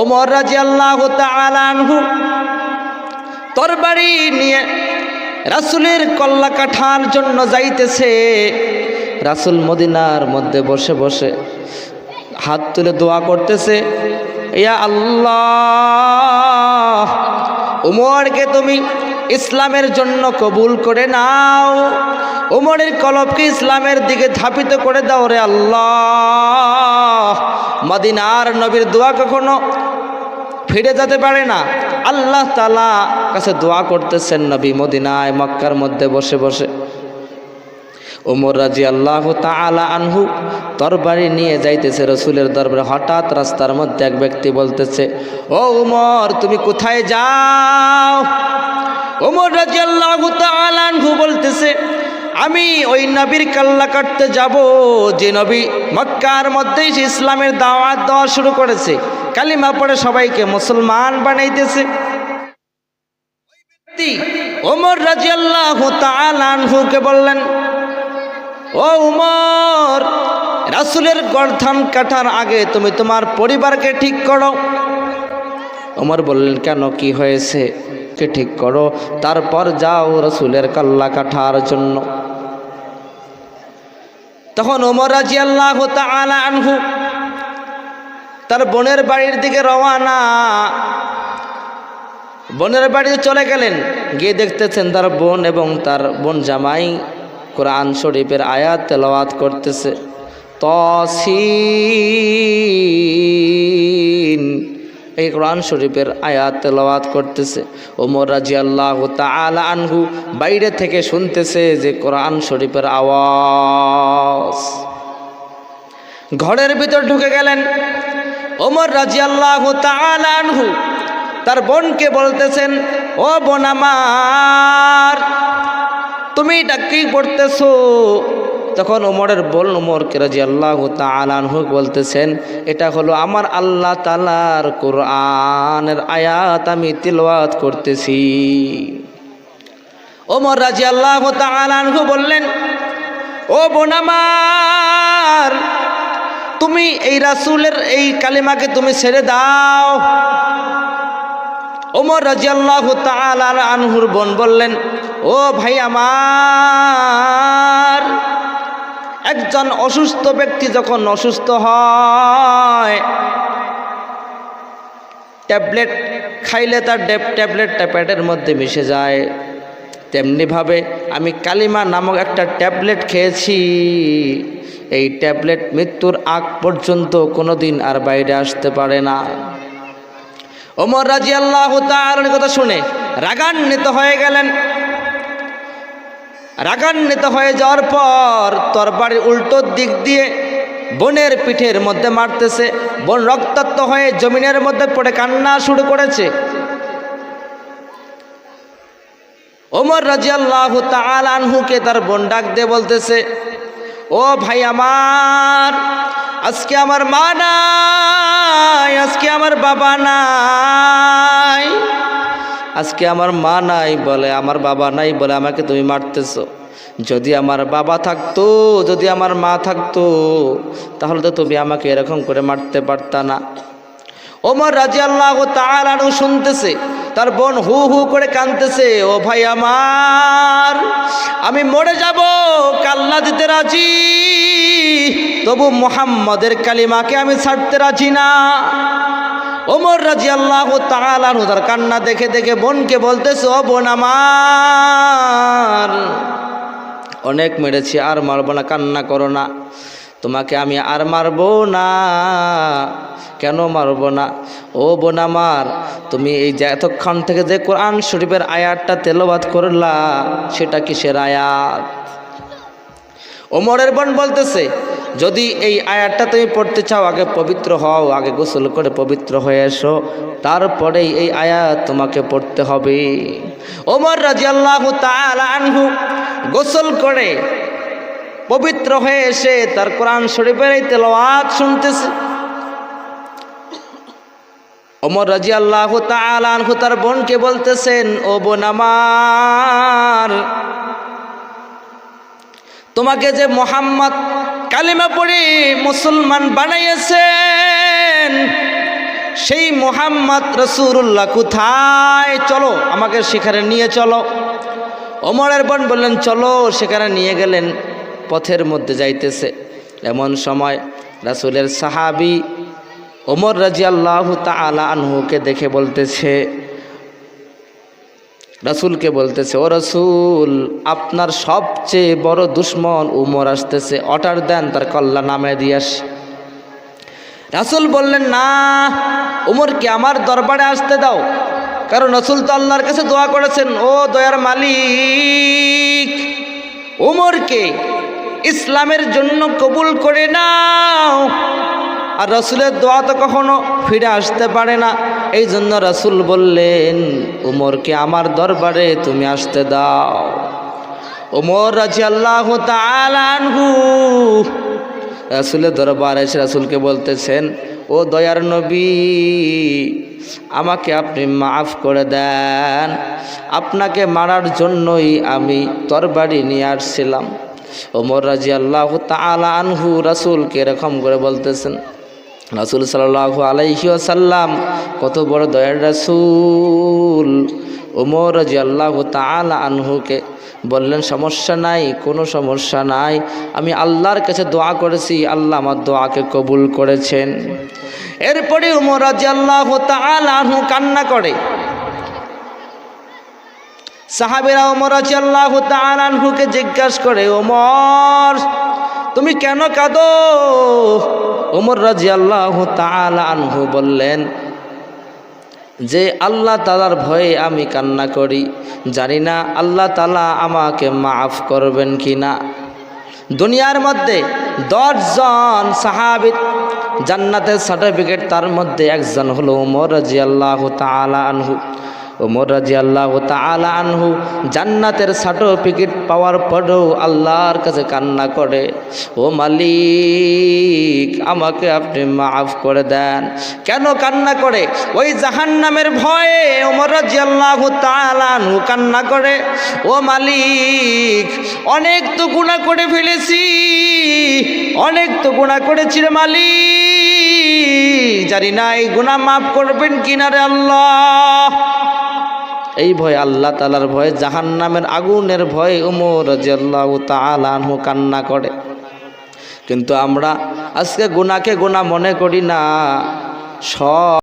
ওমর রাজি আল্লাহ আনহু তরবারি নিয়ে রাসুলের কল্লা কাঠার জন্য যাইতেছে। রাসুল মদিনার মধ্যে বসে বসে হাত তুলে দোয়া করতেছে, ইয়া আল্লাহ উমরকে তুমি ইসলামের জন্য কবুল করে নাও। উমরের কলবকে ইসলামের দিকে ধাপিত করে দাও রে আল্লাহ। মদিনার নবীর দোয়া কখনো ফিরে যেতে পারে না। আল্লাহ তালা কাছে দোয়া করতেছেন নবী মদিনায়, মক্কার মধ্যে বসে বসে। ওমর রাজি আল্লাহ তালা আনহু তরবারি নিয়ে যাইতেছে রসুলের দরবারে। হঠাৎ রাস্তার মধ্যে এক ব্যক্তি বলতেছে, ও উমর, তুমি কোথায় যাও? ওমর রাজি আল্লাহ তালা আনহু বলতেছে আমি ওই নবীর কাল্লা কাটতে যাব, যে নবী মক্কার মধ্যেই ইসলামের দাওয়াত দেওয়া শুরু করেছে। কালিমা পড়ে সবাইকে মুসলমান বানাইতেছে। ওমর রাজিয়াল্লাহ তালানহুকে বললেন, ও উমর রাসুলের গর্ধান কাটার আগে তুমি তোমার পরিবারকে ঠিক করো। ওমর বললেন, কেন কি হয়েছে? কে ঠিক করো? তারপর যাও রসুলের কাল্লা কাঠার জন্য। তখন ওমর রাজিয়াল্লাহ আনহু তার বোনের বাড়ির দিকে রওয়ানা। বোনের বাড়িতে চলে গেলেন। গিয়ে দেখতেছেন তার বোন এবং তার বোন জামাই কোরআন শরীফের আয়াত তেলাওয়াত করতেছে। তসিন এই কোরআন শরীফের আয়াত তেলাওয়াত করতেছে। ওমর রাজি আল্লাহ তালা আনহু বাইরে থেকে শুনতেছে যে কোরআন শরীফের আওয়াজ। ঘরের ভিতর ঢুকে গেলেন। ওমর রাজি আল্লাহ আনহু তার বোনকে বলতেছেন, ও বোন আমার, তুমি এটা কি পড়তেছো? তখন ওমরের বোন ওমরকে রাজি আল্লাহ তালানহু বলতেছেন, এটা হলো আমার আল্লাহ তালার কোরআনের আয়াত, আমি তিলওয়াত করতেছি। ওমর রাজি আল্লাহ তালানহু বললেন, ও বোন আমার, তুমি এই রাসুলের এই কালিমাকে তুমি ছেড়ে দাও। ওমর রাজিয়াল্লাহ তালার আনহুর বোন বললেন, ও ভাই আমার একজন অসুস্থ ব্যক্তি যখন অসুস্থ হয়, ট্যাবলেট খাইলে তার ট্যাবলেটটা পেটের মধ্যে মিশে যায়। তেমনিভাবে আমি কালিমা নামক একটা ট্যাবলেট খেয়েছি। এই ট্যাবলেট মৃত্যুর আগ পর্যন্ত কোনো দিন আর বাইরে আসতে পারে না। ওমর রাজি আল্লাহ তার কথা শুনে রাগান্বিত হয়ে গেলেন। রাগান্বিত হয়ে যাওয়ার পর তরবারির উল্টো দিক দিয়ে বোনের পিঠের মধ্যে মারতেছে। বোন রক্তাক্ত হয়ে জমিনের মধ্যে পড়ে কান্না শুরু করেছে। ওমর রাজি আল্লাহ আনহুকে তার বোন ডাক দিয়ে বলতেছে, ও ভাই আমার, আজকে আমার মা নাই, আজকে আমার বাবা নাই। আজকে আমার মা নাই বলে, আমার বাবা নাই বলে আমাকে তুমি মারতেছো। যদি আমার বাবা থাকতো, যদি আমার মা থাকতো, তাহলে তো তুমি আমাকে এরকম করে মারতে পারতা না। ওমর রাজি আল্লাহ তালানু শুনতেছে, তার বোন হু হু করে কানতেছে ও ভাই আমার, আমি মরে যাব কাল্লা দিতে রাজি, তবু মোহাম্মদের কালিমাকে আমি ছাড়তে রাজি না। ওমর রাজি আল্লাহ তালানু তার কান্না দেখে দেখে বোনকে বলতেছে, ও বোন আমার, অনেক মেরেছি, আর মারবো না, কান্না করো না। তোমাকে আমি আর মারবো না। কেন মারবো না? ও বোন আমার, তুমি এই যে এতক্ষণ থেকে যে কোরআন শরীফের আয়াতটা তেলবাদ করলা, সেটা কিসের আয়াত? ওমরের বোন বলতেছে যদি এই আয়াতটা তুমি পড়তে চাও, আগে পবিত্র হও, আগে গোসল করে পবিত্র হয়ে এসো। তারপরেই এই আয়াত তোমাকে পড়তে হবে। ওমর রাজি আল্লাহ আনহু গোসল করে পবিত্র হয়ে এসে তার কোরআন শরীফের এই তেলাওয়াত শুনতেছে। ওমর রাজি আল্লাহ আনহু তার বোনকে বলতেছেন, ও বোন আমার, তোমাকে যে মোহাম্মদ কালিমা পড়ে মুসলমান বানাইয়েছেন। সেই মোহাম্মদ রসুরুল্লাহ কোথায়? চলো, আমাকে সেখানে নিয়ে চলো। ওমরের বোন বললেন, চলো, সেখানে নিয়ে গেলেন, পথের মধ্যে যাইতেছে। এমন সময় রাসুলের সাহাবি ওমর রাজি আল্লাহ তালা আনহুকে দেখে বলতেছে রাসুলকে বলতেছে, ও রসুল, আপনার সবচেয়ে বড় দুশ্মন উমর আসতেছে, অর্ডার দেন তার কল্লা নামে দিয়ে আসি। রাসুল বললেন, না, উমরকে আমার দরবারে আসতে দাও, কারণ রসুল তো আল্লাহর কাছে দোয়া করেছেন, ও দয়ার মালিক, উমরকে ইসলামের জন্য কবুল করে নাও। আর রসুলের দোয়া তো কখনো ফিরে আসতে পারে না। এই জন্য রসুল বললেন, উমরকে আমার দরবারে তুমি আসতে দাও। ওমর রাজি আল্লাহ রাসুলের দরবার এসে রাসুলকে বলতেছেন, ও দয়ার নবী, আমাকে আপনি মাফ করে দেন। আপনাকে মারার জন্যই আমি তরবারি নিয়ে আসছিলাম। ওমর রাজি আল্লাহ তালা আনহু রাসুলকে এরকম করে বলতেছেন রাসুল সাল্লাহ আলাইহি সাল্লাম কত বড় দয়ার রাসুল। ওমর রাজি আল্লাহ তালা আনহুকে বললেন, সমস্যা নাই, কোনো সমস্যা নাই। আমি আল্লাহর কাছে দোয়া করেছি, আল্লাহ আমার দোয়াকে কবুল করেছেন। এরপরে উমর রাজি আল্লাহ আনহু কান্না করে। সাহাবেরা ওমর রাজি আল্লাহ আনহুকে জিজ্ঞাসা করে ওমর তুমি কেন কাঁদো? ওমর রাজি আল্লাহ আনহু বললেন, যে আল্লাহ তালার ভয়ে আমি কান্না করি, জানি না আল্লাহ তালা আমাকে মাফ করবেন কি না। দুনিয়ার মধ্যে দশজন সাহাবিদ জান্নাতের সার্টিফিকেট তার মধ্যে একজন হলো উমর রাজি আল্লাহ আনহু। ওমর রাজি আল্লাহ তালা আনহু জান্নাতের সার্টিফিকেট পাওয়ার পরেও আল্লাহর কাছে কান্না করে, ও মালিক, আমাকে আপনি মাফ করে দেন। কেন কান্না করে? ওই জাহান নামের ভয়ে ওমর রাজি আল্লাহ তালা আনহু কান্না করে, ও মালিক, অনেক তো গুণা করে ফেলেছি, অনেক তো গুণা করেছি রে মালিক। জানি না এই গুণা মাফ করবেন কিনারে আল্লাহ। এই ভয় আল্লাহ তালার ভয় জাহান নামের আগুনের ভয় উমর রাজিয়াল্লাহ কান্না করে। কিন্তু আমরা আজকে গুনাকে গুণা মনে করি না। সব